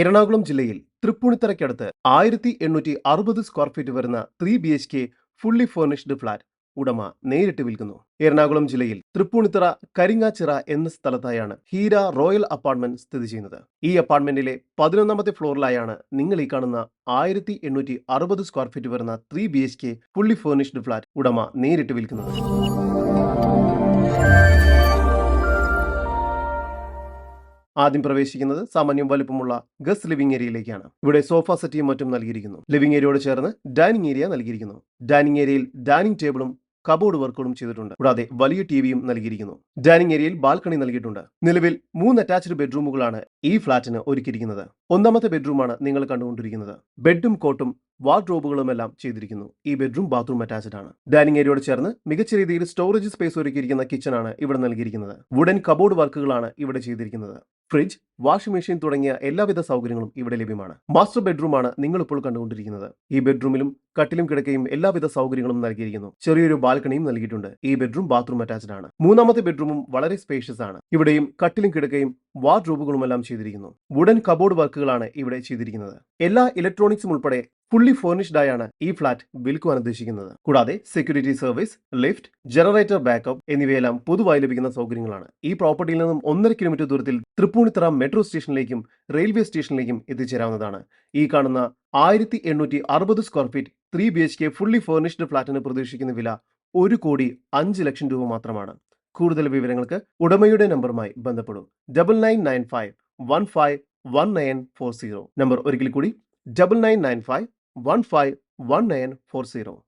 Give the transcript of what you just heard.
എറണാകുളം ജില്ലയിൽ തൃപ്പൂണിത്തറയ്ക്കടുത്ത് ആയിരത്തി എണ്ണൂറ്റി അറുപത് സ്ക്വയർ ഫീറ്റ് വരുന്ന three B H K fully furnished flat ഉടമ നേരിട്ട് വിൽക്കുന്നു. എറണാകുളം ജില്ലയിൽ തൃപ്പൂണിത്തറ കരിങ്ങാച്ചിറ എന്ന സ്ഥലത്തായാണ് ഹീര റോയൽ അപ്പാർട്ട്മെന്റ് സ്ഥിതി ചെയ്യുന്നത്. ഈ അപ്പാർട്ട്മെന്റിലെ പതിനൊന്നാമത്തെ ഫ്ലോറിലായാണ് നിങ്ങൾ ഈ കാണുന്ന ആയിരത്തി എണ്ണൂറ്റി അറുപത് സ്ക്വയർ ഫീറ്റ് വരുന്ന three B H K fully furnished flat ഉടമ നേരിട്ട് വിൽക്കുന്നത്. ആദ്യം പ്രവേശിക്കുന്നത് സാമാന്യം വലുപ്പമുള്ള ഗസ് ലിവിംഗ് ഏരിയയിലേക്കാണ്. ഇവിടെ സോഫ സെറ്റിയും മറ്റും നൽകിയിരിക്കുന്നു. ലിവിംഗ് ഏരിയയോട് ചേർന്ന് ഡൈനിങ് ഏരിയ നൽകിയിരിക്കുന്നു. ഡൈനിങ് ഏരിയയിൽ ഡൈനിങ് ടേബിളും കബോർഡ് വർക്കുകളും ചെയ്തിട്ടുണ്ട്. കൂടാതെ വലിയ ടിവിയും നൽകിയിരിക്കുന്നു. ഡൈനിങ് ഏരിയയിൽ ബാൽക്കണി നൽകിയിട്ടുണ്ട്. നിലവിൽ മൂന്ന് അറ്റാച്ച്ഡ് ബെഡ്റൂമുകളാണ് ഈ ഫ്ളാറ്റിന് ഒരുക്കിയിരിക്കുന്നത്. ഒന്നാമത്തെ ബെഡ്റൂമാണ് നിങ്ങൾ കണ്ടുകൊണ്ടിരിക്കുന്നത്. ബെഡും കോട്ടും വാർഡ്രോബുകളും എല്ലാം ചെയ്തിരിക്കുന്നു. ഈ ബെഡ്റൂം ബാത്റൂം അറ്റാച്ച്ഡ് ആണ്. ഡൈനിങ് ഏരിയയോട് ചേർന്ന് മികച്ച രീതിയിൽ സ്റ്റോറേജ് സ്പേസ് ഒരുക്കിയിരിക്കുന്ന കിച്ചൺ ആണ് ഇവിടെ നൽകിയിരിക്കുന്നത്. വുഡൻ കബോർഡ് വർക്കുകളാണ് ഇവിടെ ചെയ്തിരിക്കുന്നത്. ഫ്രിഡ്ജ് വാഷിംഗ് മെഷീൻ തുടങ്ങിയ എല്ലാവിധ സൗകര്യങ്ങളും ഇവിടെ ലഭ്യമാണ്. മാസ്റ്റർ ബെഡ്റൂമാണ് നിങ്ങൾ ഇപ്പോൾ കണ്ടുകൊണ്ടിരിക്കുന്നത്. ഈ ബെഡ്റൂമിലും കട്ടിലും കിടക്കയും എല്ലാവിധ സൗകര്യങ്ങളും നൽകിയിരിക്കുന്നു. ചെറിയൊരു ബാൽക്കണിയും നൽകിയിട്ടുണ്ട്. ഈ ബെഡ്റൂം ബാത്റൂം അറ്റാച്ച്ഡ് ആണ്. മൂന്നാമത്തെ ബെഡ്റൂമും വളരെ സ്പേഷ്യസ് ആണ്. ഇവിടെയും കട്ടിലും കിടക്കയും വാർഡ്രോബുകളും എല്ലാം ചെയ്തിരിക്കുന്നു. വുഡൻ കബോർഡ് വർക്കുകളാണ് ഇവിടെ ചെയ്തിരിക്കുന്നത്. എല്ലാ ഇലക്ട്രോണിക്സും ഉൾപ്പെടെ ഫുള്ളി ഫോർണിഷ്ഡ് ആയാണ് ഈ ഫ്ളാറ്റ് വിൽക്കുവാൻ ഉദ്ദേശിക്കുന്നത്. കൂടാതെ security service lift generator backup എന്നിവയെല്ലാം പൊതുവായി ലഭിക്കുന്ന സൗകര്യങ്ങളാണ്. ഈ പ്രോപ്പർട്ടിയിൽ നിന്നും ഒന്നര കിലോമീറ്റർ ദൂരത്തിൽ തൃപ്പൂണിത്തറ മെട്രോ സ്റ്റേഷനിലേക്കും റെയിൽവേ സ്റ്റേഷനിലേക്കും എത്തിച്ചേരാവുന്നതാണ്. ഈ കാണുന്ന ആയിരത്തി എണ്ണൂറ്റി അറുപത് square feet three B H K fully furnished ഫ്ളാറ്റിന് പ്രതീക്ഷിക്കുന്ന വില ഒരു കോടി അഞ്ച് ലക്ഷം രൂപ മാത്രമാണ്. കൂടുതൽ വിവരങ്ങൾക്ക് ഉടമയുടെ നമ്പറുമായി ബന്ധപ്പെടും. Double nine nine five one five one nine four zero number ഒരിക്കൽ കൂടി ഡബിൾ നയൻ നയൻ ഫൈവ് 151940.